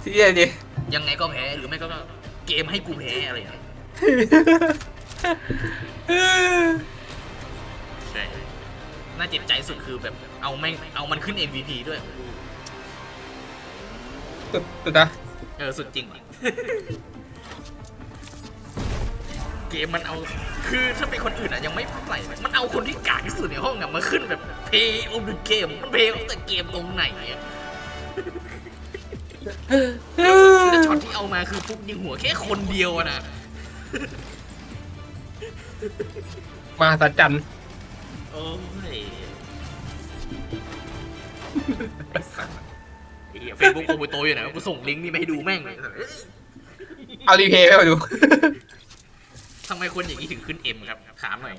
เสียดิยังไงก็แพ้หรือไม่ก็เกมให้กูแพ้อะไรอย่างเงี้ยใช่น่าเจ็บใจสุดคือแบบเอาไม่งเอามันขึ้น MVP ด้วย สุดสุดนะเออสุดจริงว่ะ เกมมันเอา คือถ้าเป็นคนอื่นอะยังไม่เท่าไหร่มันเอาคนที่กากที่สุดในห้องอะมาขึ้นแบบเพย์โอเเกมมันเพย์ตั้งแต่เกมตรงไหนอะ แล้วช็อตที่เอามาคือฟุกยิงหัวแค่คนเดียวอะนะมาสัจจันโอ้ยไอ้สัสไอ้เหี้ยเฟซบุ๊กโปรโตอยู่ไหนวะกูส่งลิงก์นี่ไปให้ดูแม่งเลยเอารีเพย์ไปมาดูทำไมคนอย่างนี้ถึงขึ้นเอ็มครับถามหน่อย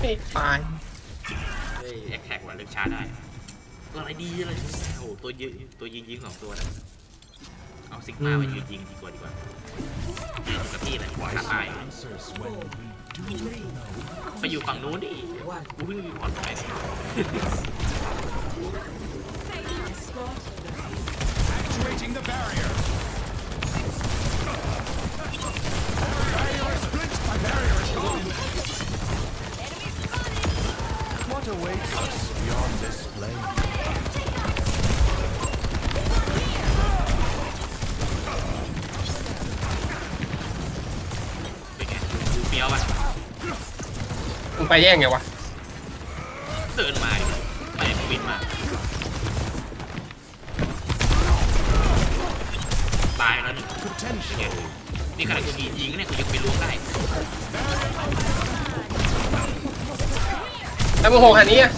ไม่ตายเฮ้ยแอคแท็กว่ะเลือกช้าได้ตัว อะไรดีอะไรโอ้โหตัวยิงตัวยิงยิงสองตัวนะเอาซิกมามายืนยิงดีกว่าดีกว่ายืนอยู่กับที่เลยท้าทายไปอยู่ฝั่งนู้นดิกูเพิ่งมีพอร์ตไปเนี่ What awaits us beyond this plane? เป็นไงดูเฟี้ยวอะมึงไปแย่งไงวะเดินมาดิไปบินมา ตายแล้วหนึ่ง Potential. นี่ขนาดกูยิงยิงเนี่ยกูยังไปล้วงได้ แล้วมึงโหงขนาดนี้อะ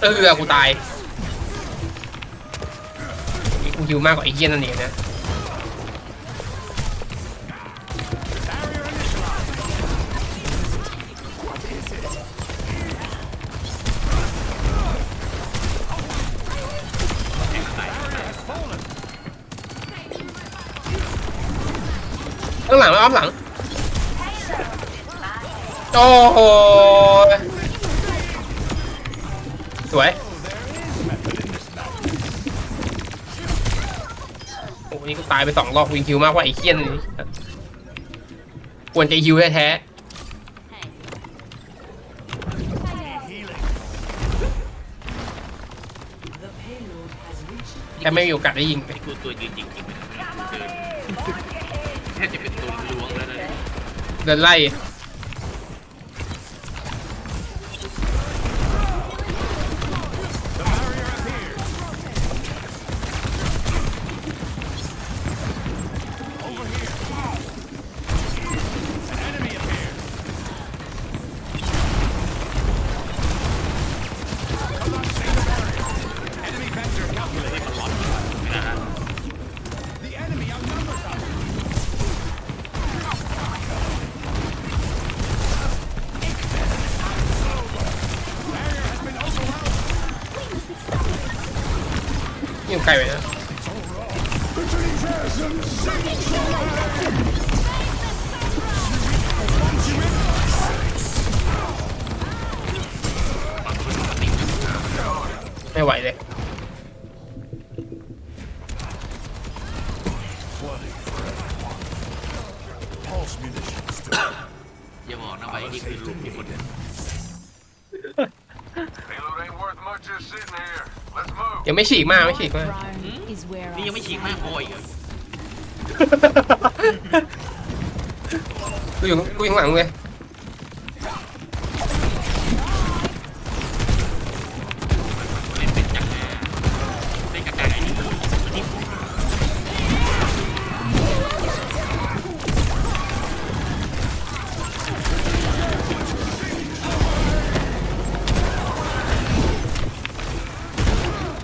เออกูตายนี่กูฮิวมากกว่าไอ้เหี้ยนั่นเองนะข้างหลังแล้วอ้อมหลัง โอ้โหสวยโอ้นี่กูตายไปสองรอบวิงฮิวมากกว่าไอ้เคียนนี้ควรจะฮิวแท้ Healing. ๆแค่ไม่มีโอกาสได้ยิงไป กูตัวยืนยิงจริงๆเดินแค่จะเป็นตัวล้วงแล้วนะเดินไล่ ไม่ไหวเลย Pulse munitions. อย่าบอกนะว่าไอ้นี่คือหลุมที่คน Payload ain't worth much just sitting here. Let's move. ยังไม่ฉีกมากไม่ฉีกมาก is where นี่ I ยังไม่ฉีกมากพออี กูอยู่กูอยู่ข้างหลังเลยเป็นจังเล่นกับการไอ้นี่มันนี่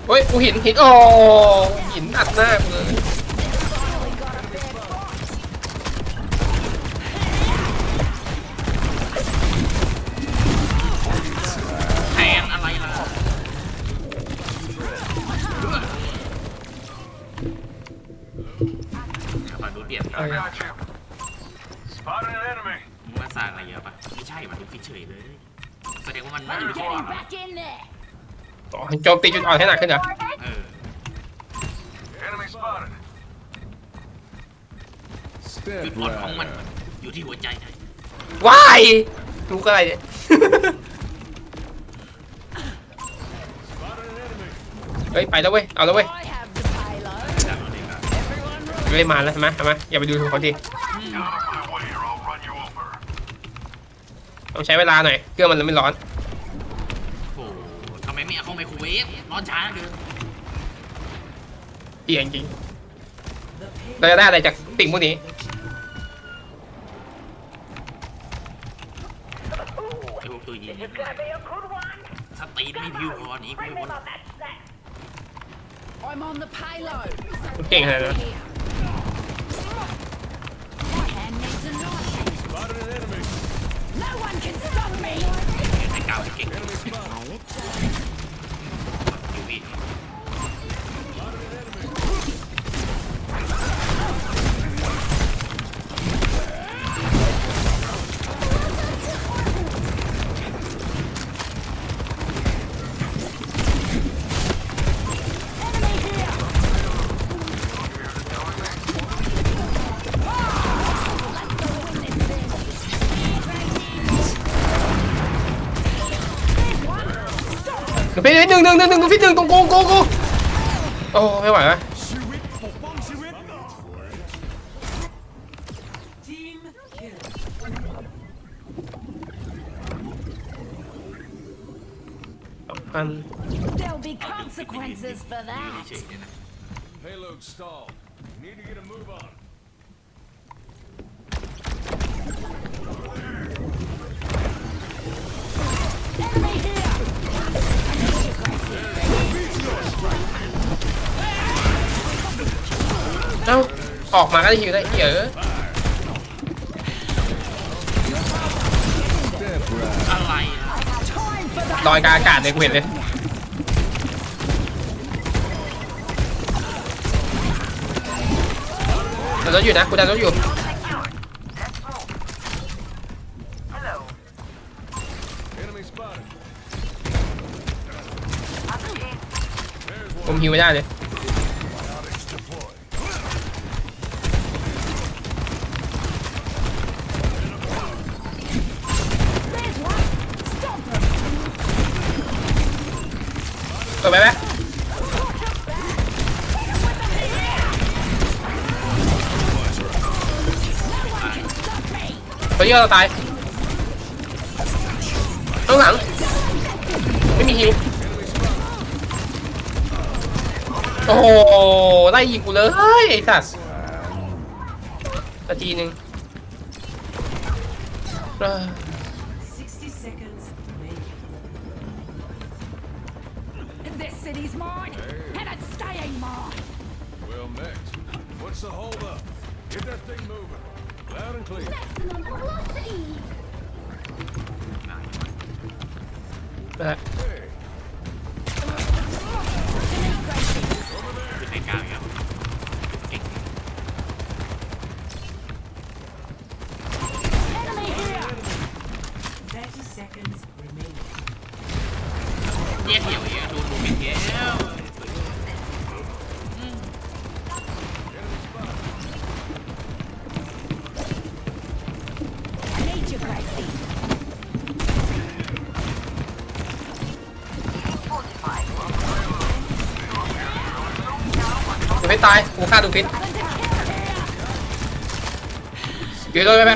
เฮ้ยกูหินหินโอ้หินอัดหน้ากู โจมตีจุดอ่อนให้หนักขึ้นเหรอเออ Enemy spotted. จุด Step อ่อนของมัน right. อยู่ที่หัวใจไงว้ายลูกอะไรเนี่ย เฮ้ยไปแล้วเว้ยเอาแล้วเว้ย I have the payload. จากเราเด็กอะ Everyone เว้ยมาแล้วใช่ไหมใช่ไหมอย่าไปดูถูกเขาดิ Get out of my way or I'll run you over. ต้องใช้เวลาหน่อยเครื่องมันไม่ร้อน อนช้าเกินเกี่ยงจริงเราจะได้อะไรจากสิ่งพวกนี้ไอ้พวกตัวยิงสตีนไม่พิวพอหนีกูไม่พ้น I'm on the payload. มันเก่งขนาดนั้น Here. My hand needs a knife. Spotted an enemy. No one can stop me. ไอ้เก่าไอ้เก่งอ ยู่ หนึ่งหนึ่งหนึ่งหนึ่งฟิตหนึ่งตรงโกงโกงโกงโอ้ไม่ไหววะชีวิตปกป้องชีวิตสองพัน There'll be consequences for ยืน that. เฉยๆเนี่ยนะ Payload stalled. Need to get a move on. เอ้า ออกมาก็ได้ฮิวได้เหี้ยเอะอะไรอะลอยกลางอากาศเลยเห็นเลย ดันรถอยู่นะกูดันรถอยู่ Enemy spotted. ผมฮิวไม่ได้เลย There's one. Stop them. เปิ ดไปไหมตัวเยอะเราตายข้างหลัง ไม่มีฮิวโอ้โหไล่ยิงกูเลยไอ้สัสนาทีหนึ่ง This city's mine, and it's staying mine. Well met. What's the hold up? Get that thing moving. Loud and clear. นะฮะ Hey, ขึ้นไอ้กลางอย่างเงี้ยเก่ง Enemy here. 30 seconds remaining. เยี่ย เหี่ยวเหี้ยดูดูเป็นเหี้ยว I need you, Gracie. ดูฟิตตายกูฆ่าดูฟิตเดี๋ยวโดนไปไหม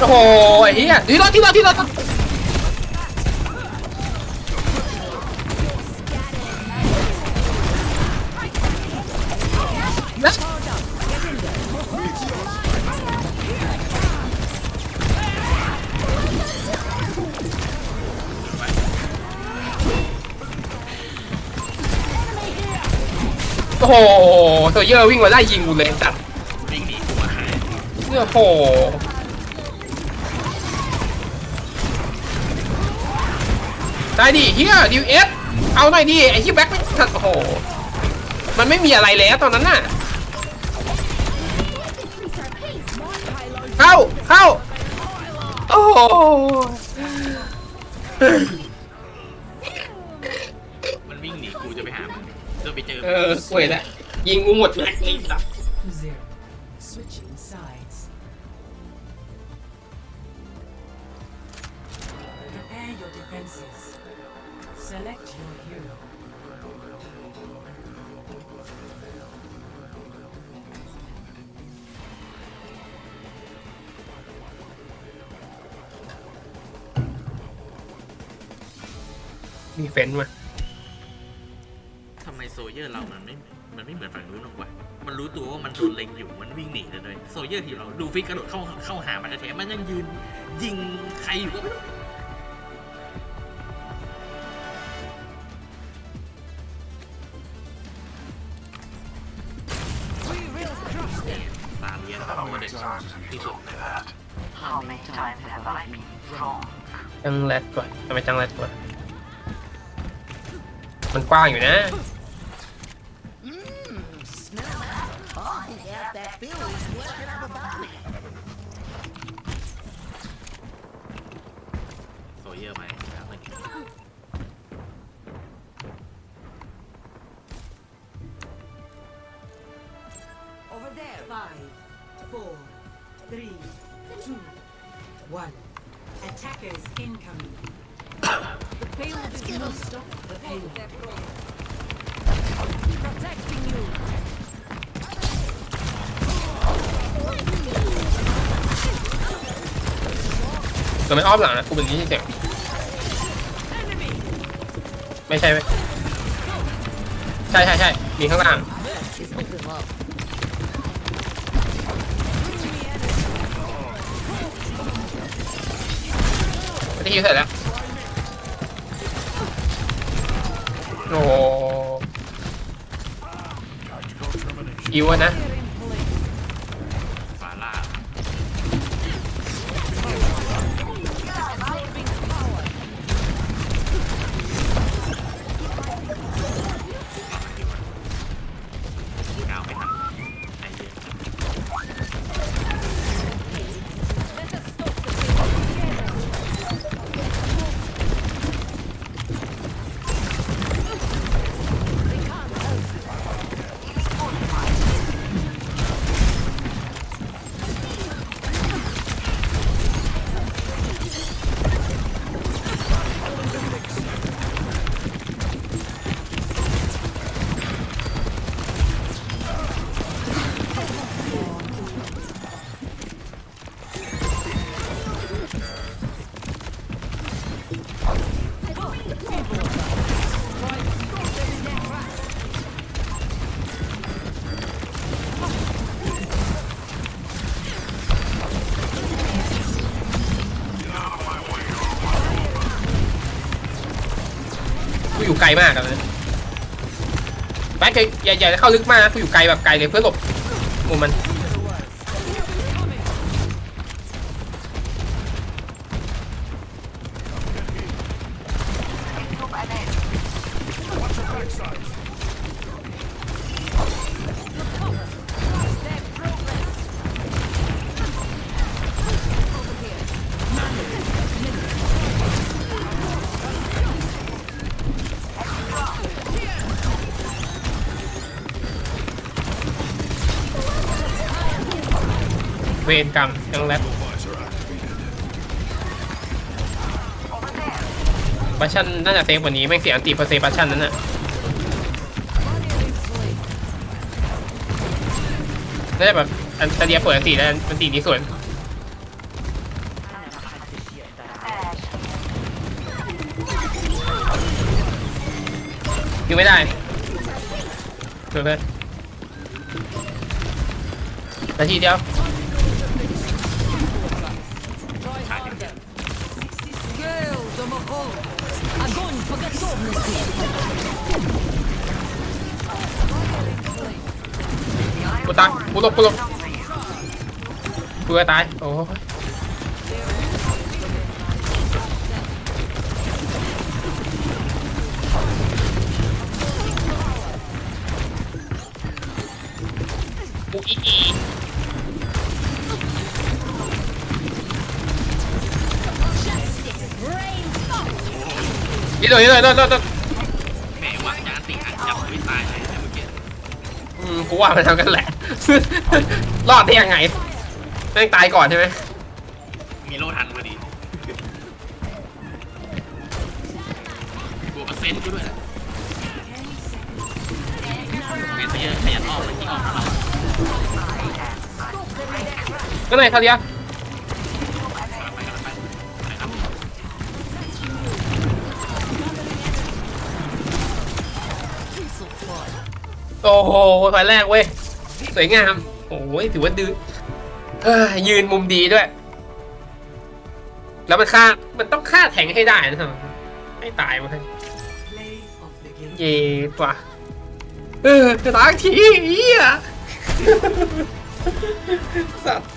โอ้โหไอ้เหี้ยที่รถที่รถที่รถนะโอ้โหโซเยอร์วิ่งมาไล่ยิงกูเลยจัดวิ่งหนีหัวหายเนี่ยโอ้โห ได้ดิเฮียดิวเอสไปเอาหน่อยดิไอ้ที่แบ็คไม่ทันโอ้โหมันไม่มีอะไรแล้วตอนนั้นน่ะเข้าเข้าโอ้โหมันวิ่งหนีกูจะไปหามันจะไปเจอเออสวยแล้วยิงกูหมดแม็กเลยจ้ะ to zero. มีเฟ้นมาทำไมโซเยอร์เรามันไม่ มันไม่เหมือนฝั่งนู้นหรอกวะมันรู้ตัวว่ามันโดนเล็งอยู่ มันวิ่งหนีเลยด้วยโซเยอร์ที่เราดูฟิกกระโดดเข้าเข้าหามันแท้ๆมันยังยืน ยิงใครอยู่ก็ไม่รู้ซาเลียนโมเดลที่สุด How many times have I been wrong? จังแรดก่อนทำไมจังแรดก่อน มันกว้างอยู่นะ โซเยอร์ไหมครับหนึ่ ยวมันอ้อมหลังนะกูเป็นนี้เสียงไม่ใช่ไหมใช่ใช่ใช่มีข้างล่างไม่ได้ฮิวเสร็จแล้ว โอ้อิวอะนะ ลมากอะเลยแบ็คอย่าอย่าเข้าลึกมากนะกูอยู่ไกลแบบไกลเลยเพื่อหลบมุมมัน เวรกรรมยังแรดบัชชันน่าจะเซฟกว่านี้แม่เสียอันตีเพอร์เซบัชชันนั้นน่ะน่าจะแบบอันตเดียเปิดอันตีแล้วอันตีนี้ส่วนอยู่ไม่ได้เพื่อเพื่อนนาทีเดียว กูตายกูหลบกูหลบกูจะตาย โอ้ย นี่เลยนี่เลยนี่เลยนี่เลยแหมหวังยานติหันจับไม่ตายเลยนะเมื่อกี้อืมกูว่ามันทำกันแหละ รอดได้ยังไงแม่งตายก่อนใช่ไหมมีโลทันพอดีบวกเปอร์เซ็นต์กูด้วยเมสเซอร์ขยันออกเลยที่ออกของเราก็เลยเขาเรีย โอ้โหไฟแรกเว้ย สวยงาม โอ้ยถือว่าดื้อยืนมุมดีด้วย แล้วมันฆ่า มันต้องฆ่าแทงให้ได้นะครับไม่ตายมันเย่กว่าเออจะล้างทีเหี้ยสัตว์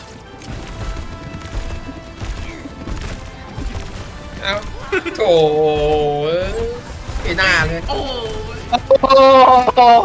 เอาโถ ไอ้หน้าเลย โอ้โอ้โห